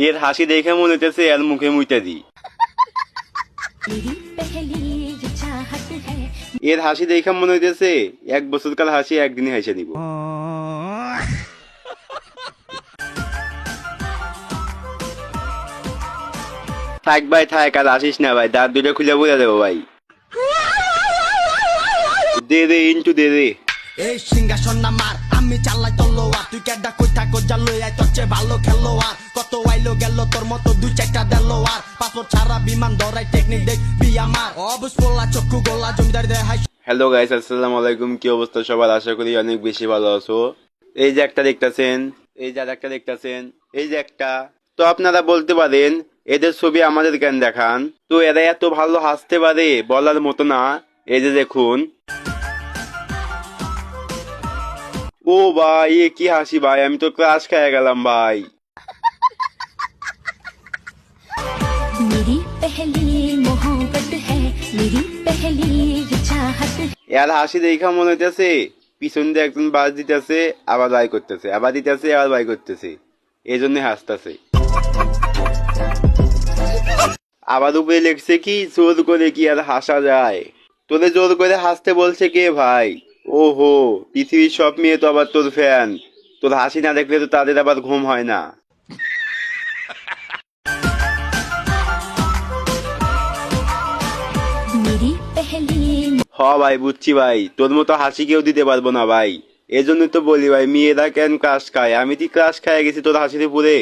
এর হাসি দেখে মনে হইতেছে এর মুখে মুইতে দি। এর হাসি দেখে মনে হইতেছে এক বছর কাল হাসি একদিনে হাসে দিব থাক ভাই থাক আর আসিস না ভাই দাঁত দুটো খুলে বলে দেবো ভাই। দে দে ইন্টু দে দে এই সিংহাসন নামার আমি চালাই তলোয়ার। তুই কেডা কই থাকো জালো আই তোর চেয়ে ভালো খেলোয়ার কত আইলো গেল, তোর মতো দুই চারটা দেলোয়ার। পাসপোর্ট ছাড়া বিমান ধরাই টেকনিক দেখ বি আমার। অবুজ পোলা, চক্ষু গোলা, জমিদার দেয় হাই। হ্যালো গাইস আসসালামু আলাইকুম। কি অবস্থা সবার? আশা করি অনেক বেশি ভালো আছো। এই যে একটা দেখতাছেন, এই যে আর একটা দেখতাছেন, এই যে একটা। তো আপনারা বলতে পারেন, এদের ছবি আমাদের কেন দেখান? তো এরা এত ভালো হাসতে পারে বলার মতো না। এই যে দেখুন। ও ভাই এ কি হাসি ভাই আমি তো ক্লাস খেয়ে গেলাম ভাই। এর হাসি দেখা মনে হইতেছে পিছন দিয়ে একজন বাস দিতেছে আবার বাই করতেছে আবার দিতেছে আবার বাই করতেছে। এই জন্য হাসতেছে। আবার উপরে লিখছে কি জোর করে কি আর হাসা যায়। তোদের জোর করে হাসতে বলছে কে ভাই? ওহো পৃথিবীর সব মেয়ে তো আবার তোর ফ্যান তোর হাসি না দেখলে তো তাদের আবার ঘুম হয় না। হ ভাই বুঝছি ভাই। তোর মতো হাসি কেউ দিতে পারব না ভাই। এজন্যই তো বলি ভাই মেয়েরা কেন ক্রাশ খায়? আমি কি ক্রাশ খায় গেছি তোর হাসিতে পুরে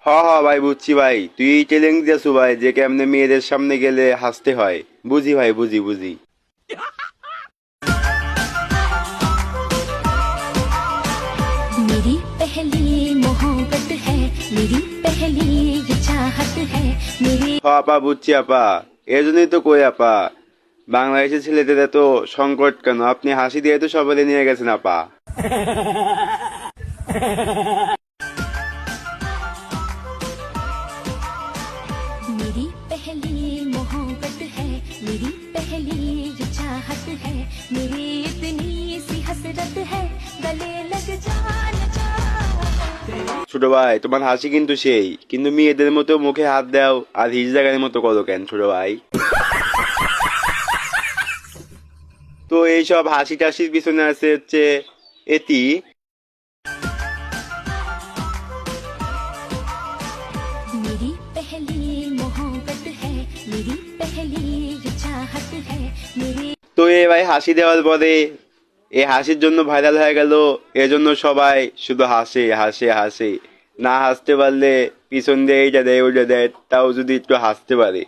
হ হ ভাই বুঝছি ভাই তুই এই চ্যালেঞ্জ দিয়েছু ভাই যে কেমনে মেয়েদের সামনে গেলে হাসতে হয় বুঝি ভাই বুঝি বুঝি मेरी पहली मोहब्बत है मेरी पहली ये चाहत है मेरी হ আপা বুঝছি আপা এই জন্যই তো কই আপা বাংলাদেশের ছেলেদের এত সংকট কেন আপনি হাসি দিয়ে তো সবাই নিয়ে গেছেন আপা मेरी पहली मोहब्बत है मेरी पहली ये चाहत है मेरी इतनी सी हसरत है गले लग जाना चाहता ছোট ভাই তোমার হাসি কিন্তু সেই কিন্তু মেয়েদের মতো মুখে হাত দাও আর হিজ জায়গার মতো করো কেন ছোট ভাই তো এইসব হাসি টাসির পিছনে আছে হচ্ছে এটি তো এ ভাই হাসি দেওয়ার পরে এ হাসির জন্য ভাইরাল হয়ে গেল। এজন্য সবাই শুধু হাসে হাসে হাসে। না হাসতে পারলে পিছন দিয়ে এইটা দেয় ওইটা দেয় তাও যদি একটু হাসতে পারে।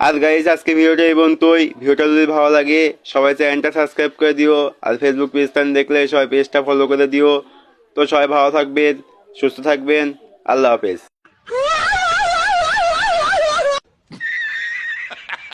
আর গাইজ আজকে ভিডিওটা এই বন্ধুই ভিডিওটা যদি ভালো লাগে, সবাই চ্যানেলটা সাবস্ক্রাইব করে দিও, আর ফেসবুক পেজটা দেখলে সবাই পেজটা ফলো করে দিও। তো সবাই ভালো থাকবেন, সুস্থ থাকবেন, আল্লাহ হাফেজ।